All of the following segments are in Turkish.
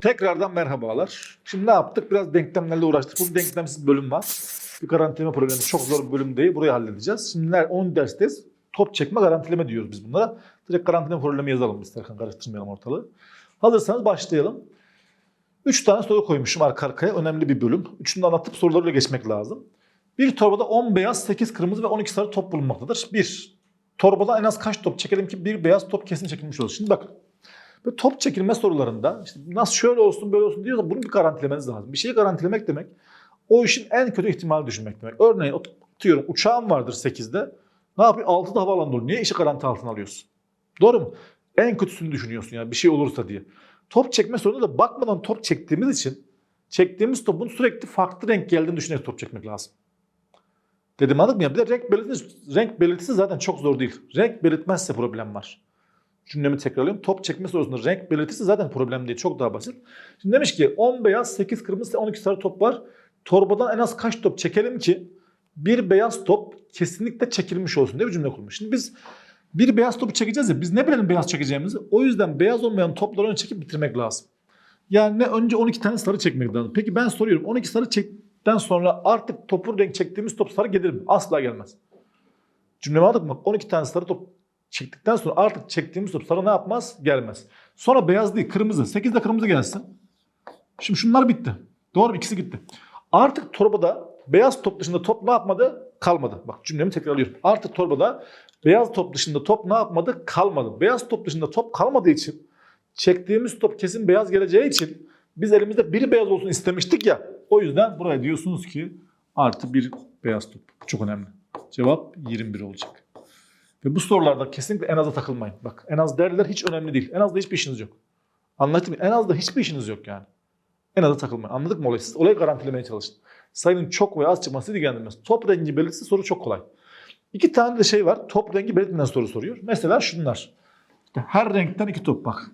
Tekrardan merhabalar. Şimdi ne yaptık? Biraz denklemlerle uğraştık. Bu denklemsiz bölüm var. Bir garantileme problemi çok zor bir bölüm değil. Burayı halledeceğiz. Şimdi 10 dersteyiz. Top çekme garantileme diyoruz biz bunlara. Direkt garantileme problemi yazalım istersen karıştırmayalım ortalığı. Hazırsanız başlayalım. 3 tane soru koymuşum arka arkaya. Önemli bir bölüm. Üçünü anlatıp sorularıyla geçmek lazım. Bir torbada 10 beyaz, 8 kırmızı ve 12 sarı top bulunmaktadır. Bir, torbada en az kaç top çekelim ki bir beyaz top kesin çekilmiş olsun. Şimdi bakın. Böyle top çekilme sorularında işte nasıl şöyle olsun böyle olsun diyorsa bunu bir garantilemeniz lazım. Bir şeyi garantilemek demek o işin en kötü ihtimali düşünmek demek. Örneğin atıyorum uçağın vardır 8'de. Ne yapıyor? 6'da havaalanında olur. Niye işi garanti altına alıyorsun? Doğru mu? En kötüsünü düşünüyorsun yani bir şey olursa diye. Top çekme sorununda da bakmadan top çektiğimiz için çektiğimiz topun sürekli farklı renk geldiğini düşünerek top çekmek lazım. Dedim anladın mı ya? Bir de renk belirtisi, renk belirtisi zaten çok zor değil. Renk belirtmezse problem var. Cümlemi tekrarlayayım. Top çekme sorusunda renk belirtisi zaten problem değil. Çok daha basit. Şimdi demiş ki 10 beyaz, 8 kırmızı, 12 sarı top var. Torbadan en az kaç top çekelim ki bir beyaz top kesinlikle çekilmiş olsun diye bir cümle kurmuş. Şimdi biz bir beyaz topu çekeceğiz ya biz ne bilelim beyaz çekeceğimizi. O yüzden beyaz olmayan topları önce çekip bitirmek lazım. Yani ne önce 12 tane sarı çekmek lazım. Peki ben soruyorum 12 sarı çektikten sonra artık topun renk çektiğimiz top sarı gelir mi? Asla gelmez. Cümlemi anladık mı? 12 tane sarı top çektikten sonra artık çektiğimiz top sarı ne yapmaz? Gelmez. Sonra beyaz değil kırmızı. 8 de kırmızı gelsin. Şimdi şunlar bitti. Doğru ikisi gitti. Artık torbada beyaz top dışında top ne yapmadı? Kalmadı. Bak cümlemi tekrarlıyorum. Artık torbada beyaz top dışında top ne yapmadı? Kalmadı. Beyaz top dışında top kalmadığı için çektiğimiz top kesin beyaz geleceği için biz elimizde biri beyaz olsun istemiştik ya. O yüzden buraya diyorsunuz ki artı bir beyaz top. Çok önemli. Cevap 21 olacak. Ve bu sorularda kesinlikle en aza takılmayın. Bak en az derler hiç önemli değil. En azda hiçbir işiniz yok. Anladın mı? En azda hiçbir işiniz yok yani. En aza takılmayın. Anladık mı olayı? Siz olayı garantilemeye çalışın. Sayının çok veya az çıkması ilgilendirmez. Top rengi belirtisi soru çok kolay. İki tane de şey var. Top rengi belirtmeden soru soruyor. Mesela şunlar. Her renkten iki top bak.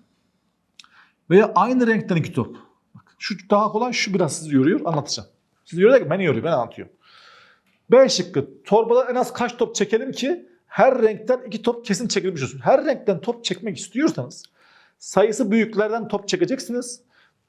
Veya aynı renkten iki top. Bak, şu daha kolay, şu biraz sizi yoruyor. Anlatacağım. Sizi yoruyor ki beni yoruyor, ben anlatıyorum. B şıkkı. Torbada en az kaç top çekelim ki her renkten iki top kesin çekilmiş olsun. Her renkten top çekmek istiyorsanız sayısı büyüklerden top çekeceksiniz.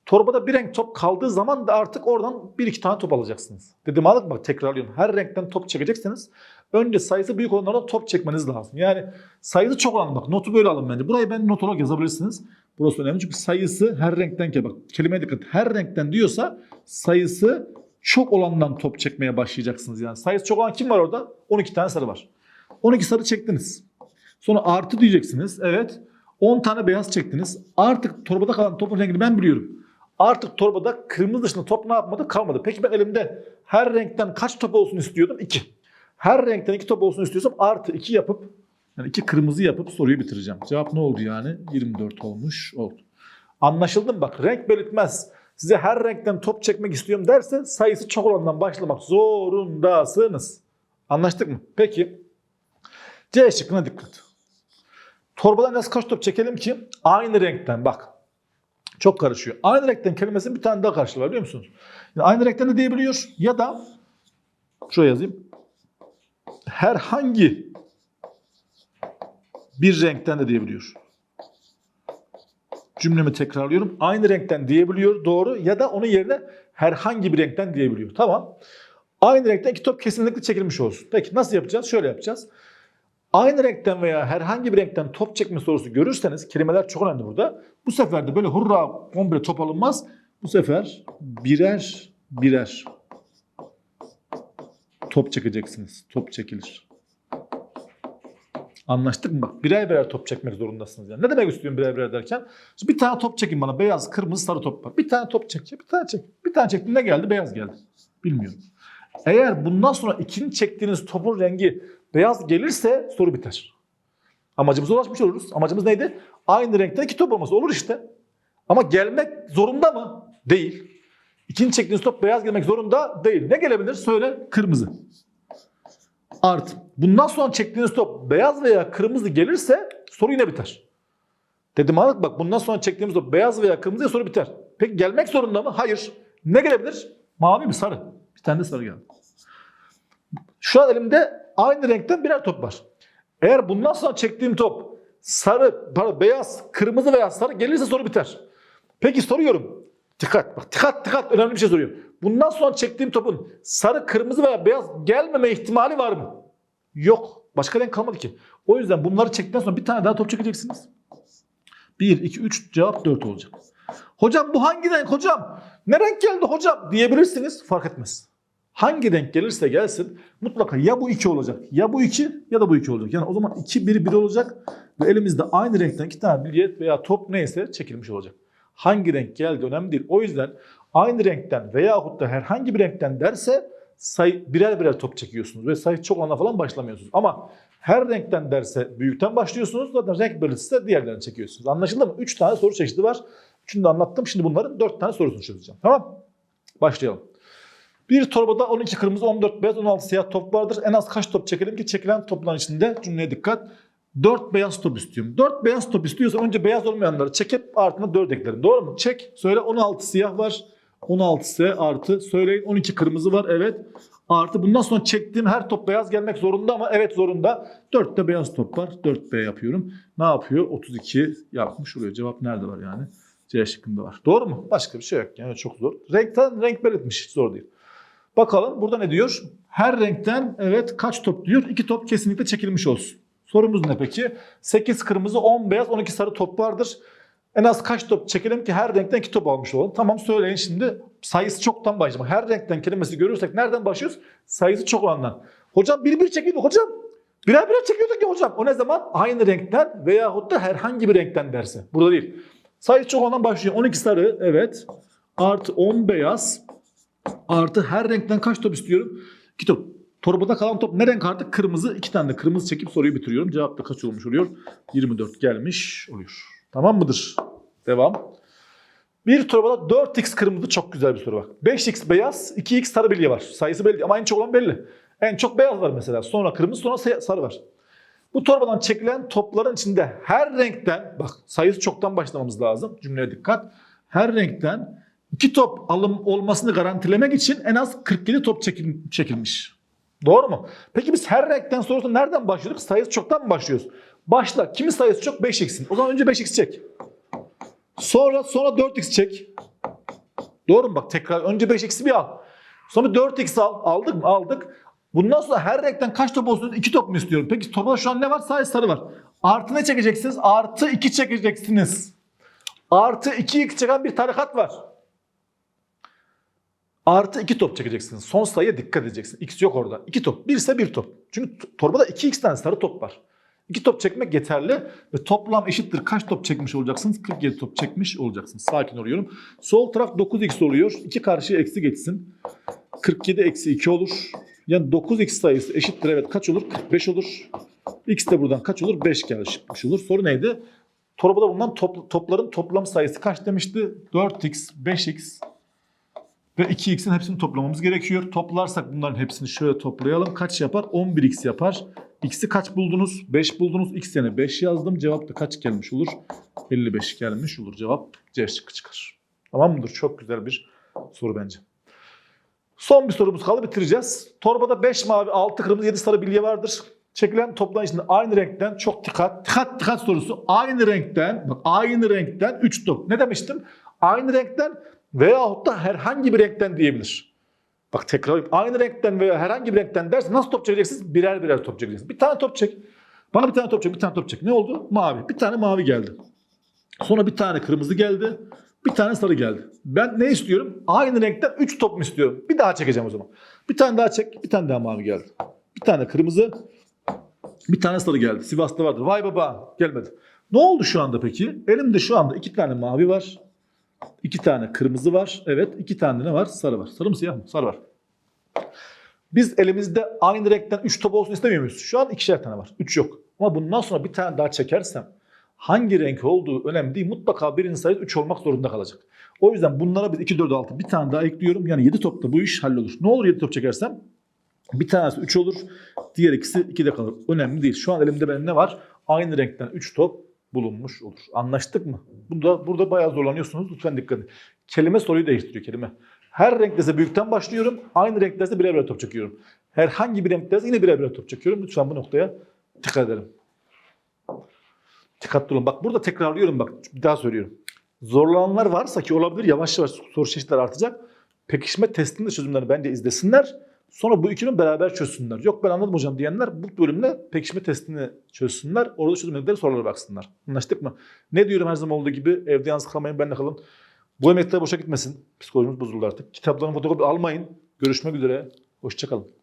Torbada bir renk top kaldığı zaman da artık oradan bir iki tane top alacaksınız. Dedim aldık bak tekrarlıyorum. Her renkten top çekecekseniz önce sayısı büyük olanlardan top çekmeniz lazım. Yani sayısı çok olan bak notu böyle alın bence. Burayı ben not olarak yazabilirsiniz. Burası önemli çünkü sayısı her renkten ki bak kelimeye dikkat. Her renkten diyorsa sayısı çok olandan top çekmeye başlayacaksınız. Yani sayısı çok olan kim var orada? 12 tane sarı var. 12 sarı çektiniz. Sonra artı diyeceksiniz. Evet. 10 tane beyaz çektiniz. Artık torbada kalan topun rengini ben biliyorum. Artık torbada kırmızı dışında top ne yapmadı? Kalmadı. Peki ben elimde her renkten kaç top olsun istiyordum? 2. Her renkten 2 top olsun istiyorsam artı 2 yapıp yani 2 kırmızı yapıp soruyu bitireceğim. Cevap ne oldu yani? 24 olmuş oldu. Anlaşıldı mı? Bak renk belirtmez. Size her renkten top çekmek istiyorum derse sayısı çok olandan başlamak zorundasınız. Anlaştık mı? Peki. C şıkkına dikkat. Torbadan en az kaç top çekelim ki aynı renkten bak. Çok karışıyor. Aynı renkten kelimesinin bir tane daha karşılığı var biliyor musunuz? Yani aynı renkten de diyebiliyor ya da şuraya yazayım. Herhangi bir renkten de diyebiliyor. Cümlemi tekrarlıyorum. Aynı renkten diyebiliyor doğru ya da onun yerine herhangi bir renkten diyebiliyor. Tamam. Aynı renkten iki top kesinlikle çekilmiş olsun. Peki nasıl yapacağız? Şöyle yapacağız. Aynı renkten veya herhangi bir renkten top çekme sorusu görürseniz kelimeler çok önemli burada. Bu sefer de böyle hurra komple top alınmaz. Bu sefer birer birer top çekeceksiniz. Top çekilir. Anlaştık mı? Bak birer birer top çekmek zorundasınız. Yani. Ne demek istiyorum birer birer derken? Şimdi bir tane top çekin bana. Beyaz, kırmızı, sarı top var. Bir tane top çek. Bir tane çek. Bir tane çektim ne geldi? Beyaz geldi. Bilmiyorum. Eğer bundan sonra ikinci çektiğiniz topun rengi beyaz gelirse soru biter. Amacımıza ulaşmış oluruz. Amacımız neydi? Aynı renkten iki top olması. Olur işte. Ama gelmek zorunda mı? Değil. İkinci çektiğiniz top beyaz gelmek zorunda değil. Ne gelebilir? Söyle. Kırmızı. Artı. Bundan sonra çektiğiniz top beyaz veya kırmızı gelirse soru yine biter. Dedim anladık bak bundan sonra çektiğimiz top beyaz veya kırmızı soru biter. Peki gelmek zorunda mı? Hayır. Ne gelebilir? Mavi mi? Sarı. Bir tane de sarı geldi. Şu an elimde aynı renkten birer top var. Eğer bundan sonra çektiğim top sarı, pardon, beyaz, kırmızı veya sarı gelirse soru biter. Peki soruyorum. Dikkat bak dikkat dikkat önemli bir şey soruyorum. Bundan sonra çektiğim topun sarı, kırmızı veya beyaz gelmeme ihtimali var mı? Yok. Başka renk kalmadı ki. O yüzden bunları çektikten sonra bir tane daha top çekeceksiniz. 1, 2, 3 cevap 4 olacak. Hocam bu hangi renk hocam? Ne renk geldi hocam diyebilirsiniz fark etmez. Hangi renk gelirse gelsin mutlaka ya bu 2 olacak ya bu 2 ya da bu 2 olacak. Yani o zaman 2 1 1 olacak ve elimizde aynı renkten iki tane bilye veya top neyse çekilmiş olacak. Hangi renk geldi önemli değil. O yüzden aynı renkten veyahut da herhangi bir renkten derse sayı birer birer top çekiyorsunuz ve sayı çok olana falan başlamıyorsunuz. Ama her renkten derse büyükten başlıyorsunuz. Zaten renk belirtisi diğerlerini çekiyorsunuz. Anlaşıldı mı? 3 tane soru çeşidi var. Üçünü de anlattım. Şimdi bunların 4 tane sorusunu çözeceğim. Tamam Başlayalım. Bir torbada 12 kırmızı, 14 beyaz, 16 siyah top vardır. En az kaç top çekelim ki çekilen topların içinde cümleye dikkat. 4 beyaz top istiyorum. 4 beyaz top istiyorsan önce beyaz olmayanları çekip ardına 4 eklerim. Doğru mu? Çek. Söyle 16 siyah var. 16 ise artı. Söyleyin 12 kırmızı var. Evet. Artı. Bundan sonra çektiğim her top beyaz gelmek zorunda ama evet zorunda. 4 de beyaz top var. 4B yapıyorum. Ne yapıyor? 32 yapmış oluyor. Cevap nerede var yani? C şıkkında var. Doğru mu? Başka bir şey yok. Yani çok zor. Renkten renk belirtmiş. Zor değil. Bakalım burada ne diyor? Her renkten evet kaç top diyor? 2 top kesinlikle çekilmiş olsun. Sorumuz ne peki? 8 kırmızı, 10 beyaz, 12 sarı top vardır. En az kaç top çekelim ki her renkten 2 top almış olalım? Tamam söyleyin şimdi. Sayısı çoktan başlamak. Her renkten kelimesi görürsek nereden başlıyoruz? Sayısı çok olandan. Hocam bir bir çekiyorduk hocam. Birer birer çekiyorduk ya hocam. O ne zaman? Aynı renkten veyahut da herhangi bir renkten derse. Burada değil. Sayısı çok olandan başlıyor. 12 sarı evet. Artı 10 beyaz. Artı her renkten kaç top istiyorum? 2 top. Torbada kalan top ne renk artık? Kırmızı. 2 tane de kırmızı çekip soruyu bitiriyorum. Cevap da kaç olmuş oluyor? 24 gelmiş oluyor. Tamam mıdır? Devam. Bir torbada 4x kırmızı çok güzel bir soru bak. 5x beyaz, 2x sarı bilye var. Sayısı belli ama en çok olan belli. En çok beyaz var mesela. Sonra kırmızı sonra sarı var. Bu torbadan çekilen topların içinde her renkten bak sayısı çoktan başlamamız lazım. Cümleye dikkat. Her renkten iki top alım olmasını garantilemek için en az 47 top çekil- çekilmiş. Doğru mu? Peki biz her renkten sonrasında nereden başlıyorduk? Sayısı çoktan mı başlıyoruz? Başla. Kimin sayısı çok? 5x'in. O zaman önce 5x çek. Sonra sonra 4x çek. Doğru mu? Bak tekrar önce 5x'i bir al. Sonra 4x al. Aldık mı? Aldık. Bundan sonra her renkten kaç top olsun? 2 top mu istiyorum? Peki torbada şu an ne var? Sadece sarı var. Artı ne çekeceksiniz? Artı 2 çekeceksiniz. Artı 2x çeken bir tarikat var. Artı 2 top çekeceksiniz. Son sayıya dikkat edeceksin. X yok orada. 2 top. 1 ise 1 top. Çünkü torbada 2x tane sarı top var. 2 top çekmek yeterli ve toplam eşittir. Kaç top çekmiş olacaksınız? 47 top çekmiş olacaksınız. Sakin oluyorum. Sol taraf 9x oluyor. 2 karşıya eksi geçsin. 47 eksi 2 olur. Yani 9x sayısı eşittir. Evet kaç olur? 45 olur. X de buradan kaç olur? 5 gelmiş olur. Soru neydi? Torbada bulunan top- topların toplam sayısı kaç demişti? 4x, 5x, ve 2x'in hepsini toplamamız gerekiyor. Toplarsak bunların hepsini şöyle toplayalım. Kaç yapar? 11x yapar. X'i kaç buldunuz? 5 buldunuz. X yerine 5 yazdım. Cevap da kaç gelmiş olur? 55 gelmiş olur. Cevap C şıkkı çıkar. Tamam mıdır? Çok güzel bir soru bence. Son bir sorumuz kaldı bitireceğiz. Torbada 5 mavi, 6 kırmızı, 7 sarı bilye vardır. Çekilen topların içinde aynı renkten çok dikkat, dikkat, dikkat sorusu. Aynı renkten, bak aynı renkten 3 top. Ne demiştim? Aynı renkten veyahut da herhangi bir renkten diyebilir. Bak tekrar aynı renkten veya herhangi bir renkten derse nasıl top çekeceksiniz? Birer birer top çekeceksiniz. Bir tane top çek. Bana bir tane top çek, bir tane top çek. Ne oldu? Mavi. Bir tane mavi geldi. Sonra bir tane kırmızı geldi. Bir tane sarı geldi. Ben ne istiyorum? Aynı renkten 3 top mu istiyorum? Bir daha çekeceğim o zaman. Bir tane daha çek. Bir tane daha mavi geldi. Bir tane kırmızı. Bir tane sarı geldi. Sivas'ta vardır. Vay baba gelmedi. Ne oldu şu anda peki? Elimde şu anda iki tane mavi var. İki tane kırmızı var. Evet iki tane ne var? Sarı var. Sarı mı siyah mı? Sarı var. Biz elimizde aynı renkten 3 top olsun istemiyor muyuz? Şu an ikişer tane var. 3 yok. Ama bundan sonra bir tane daha çekersem hangi renk olduğu önemli değil. Mutlaka birinin sayısı 3 olmak zorunda kalacak. O yüzden bunlara biz 2, 4, 6 bir tane daha ekliyorum. Yani 7 topta bu iş hallolur. Ne olur 7 top çekersem? Bir tanesi 3 olur. Diğer ikisi 2'de kalır. Önemli değil. Şu an elimde benim ne var? Aynı renkten 3 top bulunmuş olur. Anlaştık mı? Burada, burada bayağı zorlanıyorsunuz. Lütfen dikkat edin. Kelime soruyu değiştiriyor kelime. Her renk büyükten başlıyorum. Aynı renk dese birer birer top çekiyorum. Herhangi bir renk dese yine birer birer top çekiyorum. Lütfen bu noktaya dikkat edelim. Dikkatli olun. Bak burada tekrarlıyorum bak. Bir daha söylüyorum. Zorlananlar varsa ki olabilir yavaş yavaş soru çeşitleri artacak. Pekişme testinin de çözümlerini bence izlesinler. Sonra bu ikinin beraber çözsünler. Yok ben anladım hocam diyenler bu bölümle pekişme testini çözsünler. Orada çözümledikleri sorulara baksınlar. Anlaştık mı? Ne diyorum her zaman olduğu gibi evde yalnız kalmayın benimle kalın. Bu emekler boşa gitmesin. Psikolojimiz bozuldu artık. Kitapların fotokopi almayın. Görüşmek üzere. Hoşçakalın.